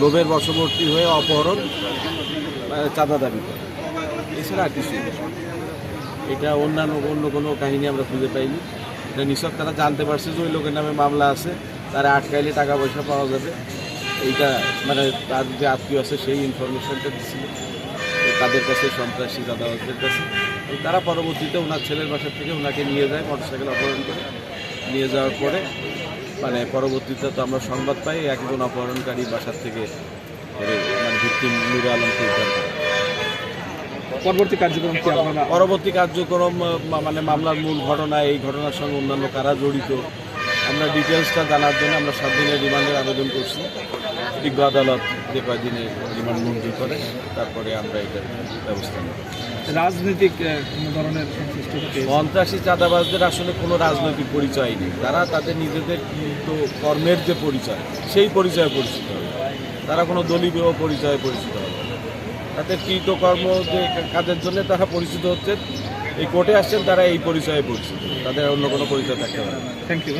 লোভের বশবর্তী হয়ে অপহরণ চাঁদা দাবি করে। এছাড়া আর এটা অন্যান্য অন্য কোনো কাহিনী আমরা খুঁজে পাইনি। এটা নিশ্চয় তারা জানতে পারছে যে ওই লোকের নামে মামলা আছে, তারা আটকাইলে টাকা পয়সা পাওয়া যাবে। এইটা মানে তার যে আত্মীয় আছে, সেই ইনফরমেশনটা দিচ্ছিল তাদের কাছে, সন্ত্রাসী দাদাবাসদের কাছে। তারা পরবর্তীতে ওনার ছেলের বাসা থেকে ওনাকে নিয়ে যায় মোটরসাইকেল অপহরণ করে। নিয়ে যাওয়ার পরে মানে পরবর্তীতে তো আমরা সংবাদ পাই একজন অপহরণকারী বাসার থেকে মানে ভিত্তিম নুরে আলমকে উদ্ধার করে। পরবর্তী কার্যক্রম কি পরবর্তী কার্যক্রম মানে মামলার মূল ঘটনা এই ঘটনার সঙ্গে অন্যান্য কারা জড়িত আমরা ডিটেলসটা জানার জন্য আমরা সাত দিনের রিমান্ডের আবেদন করছি। বিজ্ঞ আদালত যে কয়দিনের রিমান্ড মঞ্জুর করে তারপরে আমরা এটার ব্যবস্থা নেব। রাজনৈতিক কোনো ধরনের সন্ত্রাসী চাঁদাবাজদের আসলে কোনো রাজনৈতিক পরিচয় নেই। তারা তাদের নিজেদের কিন্তু কর্মের যে পরিচয় সেই পরিচয়ে পরিচিত হবে। তারা কোনো দলীয় পরিচয়ে পরিচিত হবে। তাদের কৃতকর্ম যে কাজের জন্য তারা পরিচিত হচ্ছে এই কোর্টে আসছেন তারা এই পরিচয়ে পরিচিত। তাদের অন্য কোনো পরিচয় থাকতে পারে থ্যাংক ইউ